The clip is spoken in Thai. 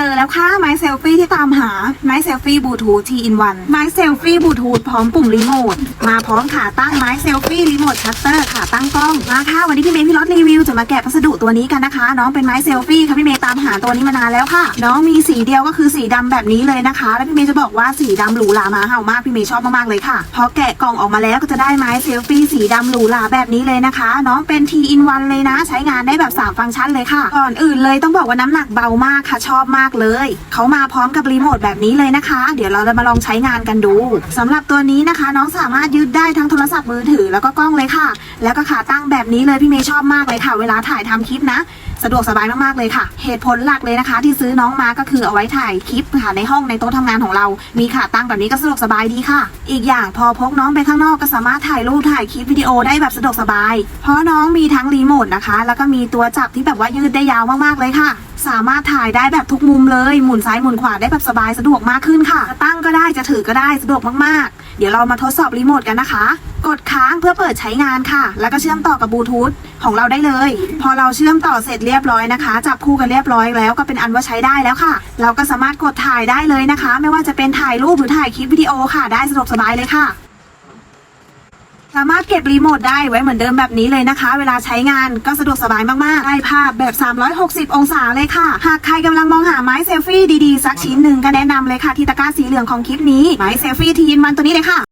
เจอแล้วค่ะไม้เซลฟี่ที่ตามหาไม้เซลฟี่บลูทูธทีอินวันไม้เซลฟี่บลูทูธพร้อมปุ่มรีโมทมาพร้อมขาตั้งไม้เซลฟี่รีโมทชัตเตอร์ขาตั้งกล้องมาค่ะวันนี้พี่เมย์พี่รถรีวิวจะมาแกะพัสดุตัวนี้กันนะคะ น้องเป็นไม้เซลฟี่ค่ะพี่เมย์ตามหาตัวนี้มานานแล้วค่ะ น้องมีสีเดียวก็คือสีดำแบบนี้เลยนะคะ แล้วพี่เมย์จะบอกว่าสีดำหรูหรามาเห่ามากพี่เมย์ชอบมากๆเลยค่ะพอแกะกล่องออกมาแล้วก็จะได้ไม้เซลฟี่สีดำหรูหราแบบนี้เลยนะคะ น้องเป็นทีอินวันเลยนะ ใช้งานได้แบบสามฟังก์ชันเลยค่ะก่อนอื่นเลยต้องบอกว่าน้ำหนักเบามากค่ะชอบมากเลย เขามาพร้อมกับรีโมทแบบนี้เลยนะคะ เดี๋ยวเราจะมาลองใช้งานกันดูสำหรับตัวนี้นะคะ น้องสามารถยืดได้ทั้งโทรศัพท์มือถือแล้วก็กล้องเลยค่ะ แล้วก็ขาตั้งแบบนี้เลยพี่เมย์ชอบมากเลยค่ะ เวลาถ่ายทำคลิปนะสะดวกสบายมากๆเลยค่ะ เหตุผลหลักเลยนะคะ ที่ซื้อน้องมาก็คือเอาไว้ถ่ายคลิปค่ะในห้องในโต๊ะทำงานของเรา มีขาตั้งแบบนี้ก็สะดวกสบายดีค่ะ อีกอย่างพอพกน้องไปข้างนอกก็สามารถถ่ายรูปถ่ายคลิปวิดีโอได้แบบสะดวกสบาย เพราะน้องมีทั้งรีโมทนะคะ แล้วก็มีตัวจับที่แบบว่ายืดได้ยาวมากๆเลยค่ะ สามารถถ่ายได้แบบทุกมุมเลย หมุนซ้ายหมุนขวาได้แบบสบายสะดวกมากขึ้นค่ะจะตั้งก็ได้จะถือก็ได้สะดวกมากๆ เดี๋ยวเรามาทดสอบรีโมทกันนะคะ กดค้างเพื่อเปิดใช้งานค่ะ แล้วก็เชื่อมต่อกับบลูทูธของเราได้เลย พอเราเชื่อมต่อเสร็จเรียบร้อยนะคะ จับคู่กันเรียบร้อยแล้วก็เป็นอันว่าใช้ได้แล้วค่ะ เราก็สามารถกดถ่ายได้เลยนะคะ ไม่ว่าจะเป็นถ่ายรูปหรือถ่ายคลิปวิดีโอค่ะ ได้สะดวกสบายเลยค่ะ สามารถเก็บรีโมทได้ไว้เหมือนเดิมแบบนี้เลยนะคะ เวลาใช้งานก็สะดวกสบายมากๆ ได้ภาพแบบ 360 องศาเลยค่ะ หากใครกำลังมองหาไม้เซลฟี่ดีๆ สักชิ้นหนึ่งก็แนะนำเลยค่ะที่ตะกร้าสีเหลืองของคลิปนี้ไม้เซลฟี่ทีนมันตัวนี้เลยค่ะ